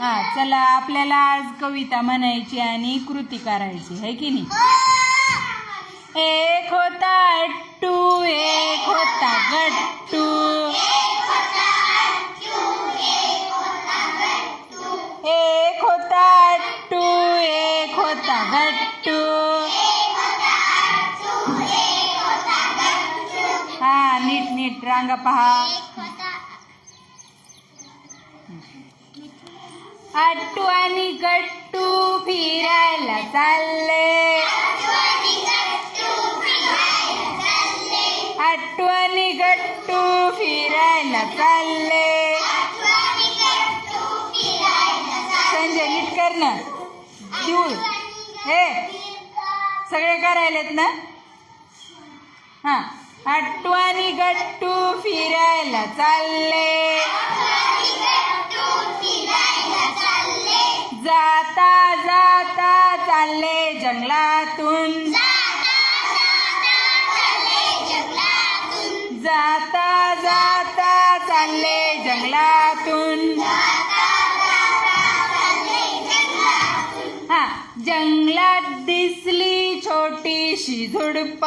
हा चला आपल्याला आज कविता म्हणायची आणि कृती करायची है की नाही? एक होता अट्टू एक होता गट्टू. एक होता अट्टू एक होता गट्टू. हा नीट नीट रांगा पहा. हट्टू आणि गट्टू फिरायला चालले. हट्टू आणि गट्टू फिरायला चालले. संजय नीट कर ना. देऊ हे. सगळे करायलेत ना? हा. हट्टू आणि गट्टू फिरायला चालले. जंगलातून. जाता जाता चालले जंगलातून. हा जंगलात दिसली छोटीशी झुडप.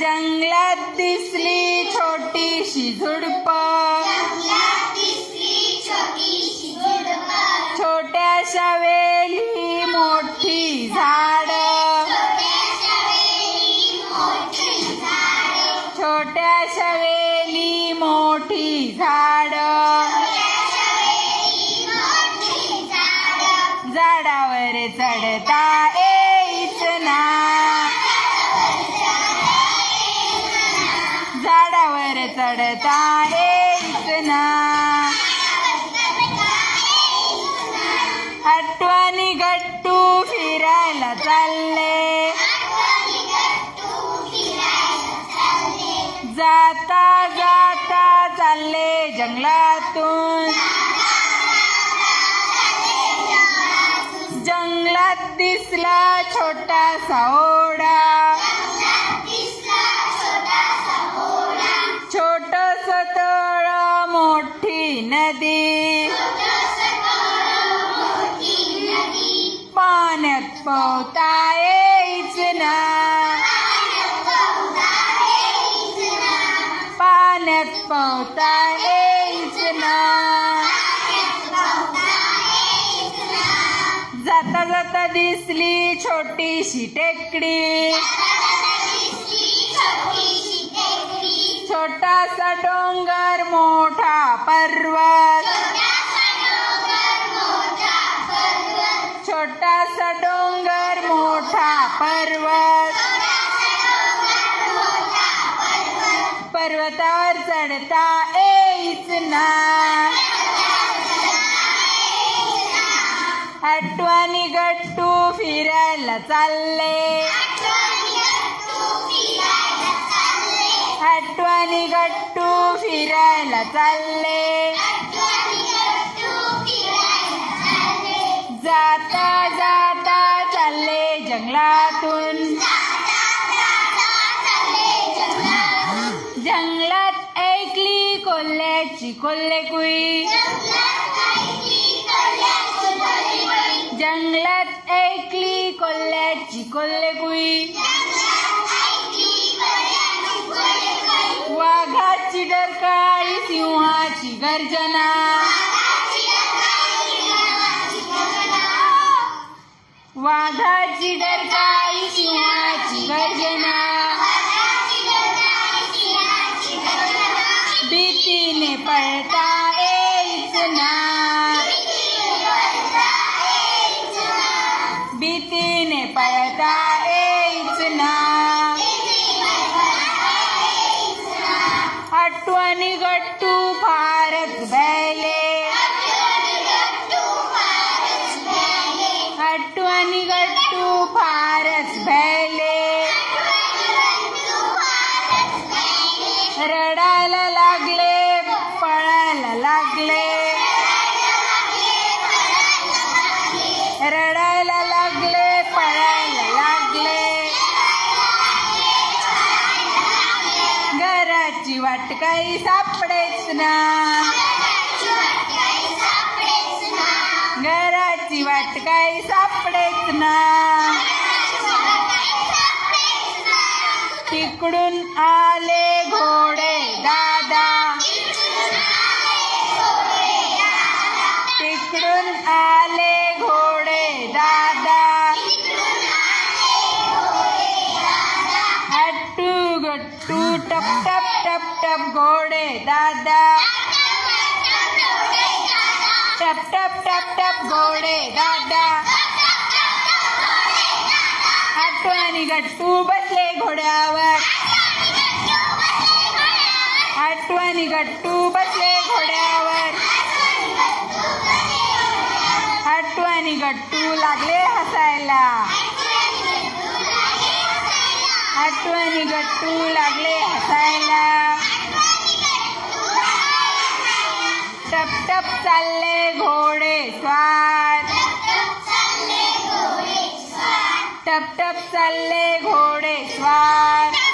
जंगलात दिसली छोटीशी झुडप. छोट्याशा वेली मोठी झाड? छोट्या वेली मोठी झाड. झाडावर चढता येईच ना. झाडावर चढता येईच ना. फिरायला चालले. जाता जाता चालले जंगलातून. जंगलात दिसला छोटासा ओढा. छोटस तळ मोठी नदी. पाण्यात येईच ना पाण्यात पोहता येईच ना जाता जाता दिसली छोटीशी टेकडी. छोटासा डोंगर मोठा पर्वत. छोटासा डोंगर पर्वत. पर्वतावर चढता येईच ना. आठवणी गट्टू फिरायला चालले. आठवणी गट्टू फिरायला चालले. कोल्ह्याची कोल्हे कुई जंगलात ऐकली कोल्ह्याची कोल्हे कुई वाघाची डरकाळी सिंहाची गर्जना आठवणी गट्टू भारत भयले काही सापडेच ना. घराची वाट काही सापडेच ना. तिकडून आले घोडे दादा. तिकडून आले घोडे दादा. हट्टू गट्टू टप टप टप टप घोडे दादा. टप टप टप टप घोडे दादा. आठवणी गट्टू बसले घोड्यावर. आठवणी गट्टू बसले घोड्यावर. आठवणी गट्टू लागले हसायला. हट्टू आणि गट्टू लागले हसायला. टप टप चालले घोडे स्वार. टप टप चालले घोडे स्वार.